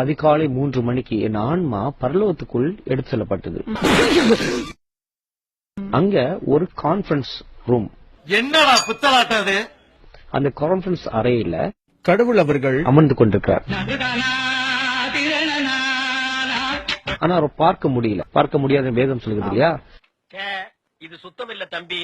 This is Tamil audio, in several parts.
அதிகாலை மூன்று மணிக்கு என் ஆன்மா பரலோகத்துக்குள் எடுத்து செல்லப்பட்டது. அங்க ஒரு கான்ஃபரன்ஸ் ரூம் என்னடா புத்தலாட்டம் அது? அந்த கான்ஃபரன்ஸ் அறையில கடவுள் அவர்கள் அமர்ந்து கொண்டிருக்கிறார். ஆனா அவர் பார்க்க முடியல. பார்க்க முடியாத வேதம் சொல்லுது இல்லையா? இது சுத்தம் இல்ல தம்பி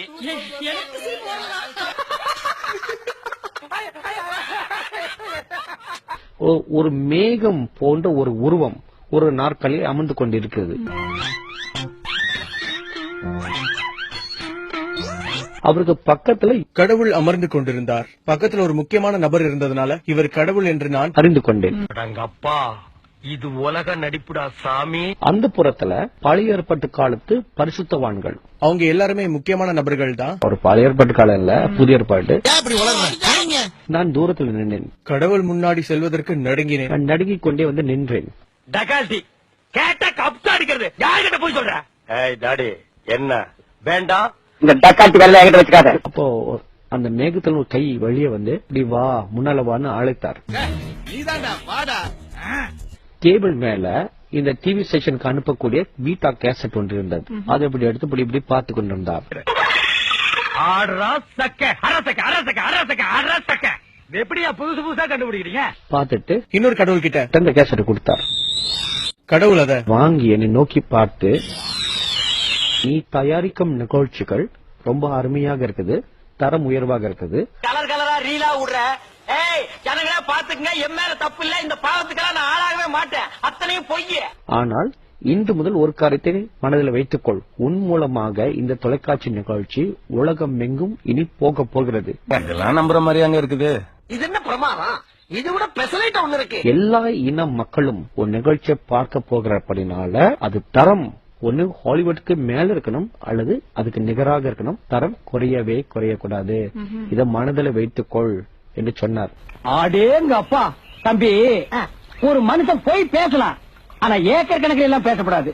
ஒரு மேகம் போன்ற ஒரு உருவம் ஒரு நாற்காலியில் அமர்ந்து கொண்டிருக்கிறது. அவருக்கு பக்கத்துல கடவுள் அமர்ந்து கொண்டிருந்தார். பக்கத்துல ஒரு முக்கியமான நபர் இருந்ததுனால இவர் கடவுள் என்று நான் அறிந்து கொண்டேன். அப்பா இது உலக நடிப்புடா சாமி. அந்த புறத்துல பழைய ஏற்பாட்டு காலத்து பரிசுத்தவான்கள். அவங்க எல்லாருமே முக்கியமான நபர்கள் தான் ஒரு பழைய ஏற்பாட்டு காலம் இல்ல புதிய ஏற்பாடு நான் தூரத்தில் நின்றேன். கடவுள் முன்னாடி செல்வதற்கு நடுங்கினேன். நான் நடுங்கிக் கொண்டே வந்து நின்றேன். டகால்டி கேட்டா கப்ஸ் அடிக்கிறது. யார்கிட்ட போய் சொல்ற? ஏய் டாடி என்ன? வேண்டாம். இந்த டக்காட்டி வேலை என்கிட்ட வச்சுக்காத. அப்போ அந்த மேகத்துல ஒரு கை வெளியே வந்து இப்படி வா முன்னால வான்னு அழைத்தார். டேபிள் மேல இந்த டிவி ஸ்டேஷனுக்கு அனுப்பக்கூடிய பீட்டா கேசட் ஒன்று இருந்தது. அதை இப்படி எடுத்து இப்படி இப்படி பார்த்து கொண்டிருந்தார். ஆடுறா சக்க. அரசக்க அரசக்க அரசக்க அரசக்க எப்படியா புதுசு புதுசா கண்டுபிடிக்கிறீங்க? பார்த்துட்டு இன்னொரு கடவுள் கிட்ட. அந்த கேசட்டை கொடுத்தார். கடவுள் அத. வாங்கி என்னை நோக்கி பார்த்து நீ தயாரிக்கும் நிகழ்ச்சிகள் ரொம்ப அருமையாக இருக்குது தரம் உயர்வாக இருக்குது. கலர் கலரா ரீலா விடுற ஏய் ஜனங்களா பாத்துக்கங்க என் மேல தப்பு இல்ல இந்த பாவத்துக்கெல்லாம் நான் ஆளாகவே மாட்டேன். அத்தனையும் பொய்யே. ஆனால் இன்று முதல் ஒரு காரியத்தை மனதில் வைத்துக்கொள். உன் மூலமாக இந்த தொலைக்காட்சி நிகழ்ச்சி உலகம் எங்கும் இனி போக போகிறது. இதெல்லாம் நம்புற மாதிரி அங்க இருக்குது. இது என்ன பிரமாதம்? இது விட பெசலைட் ஒண்ணு இருக்கு. எல்லா இன மக்களும் ஒரு நிகழ்ச்சியை பார்க்க போகிறபடினால அது தரம் ஒண்ணு ஹாலிவுட்க்கு மேல இருக்கணும் அல்லது அதுக்கு நிகராக இருக்கணும். தரம் குறையவே குறையக்கூடாது. இத மனதில் வைத்துக்கொள் என்று சொன்னார். அடேங்க அப்பா தம்பி ஒரு மனுஷன் போய் பேசலாம். ஆனா ஏக்கர் கணக்கில் எல்லாம் பேசப்படாது.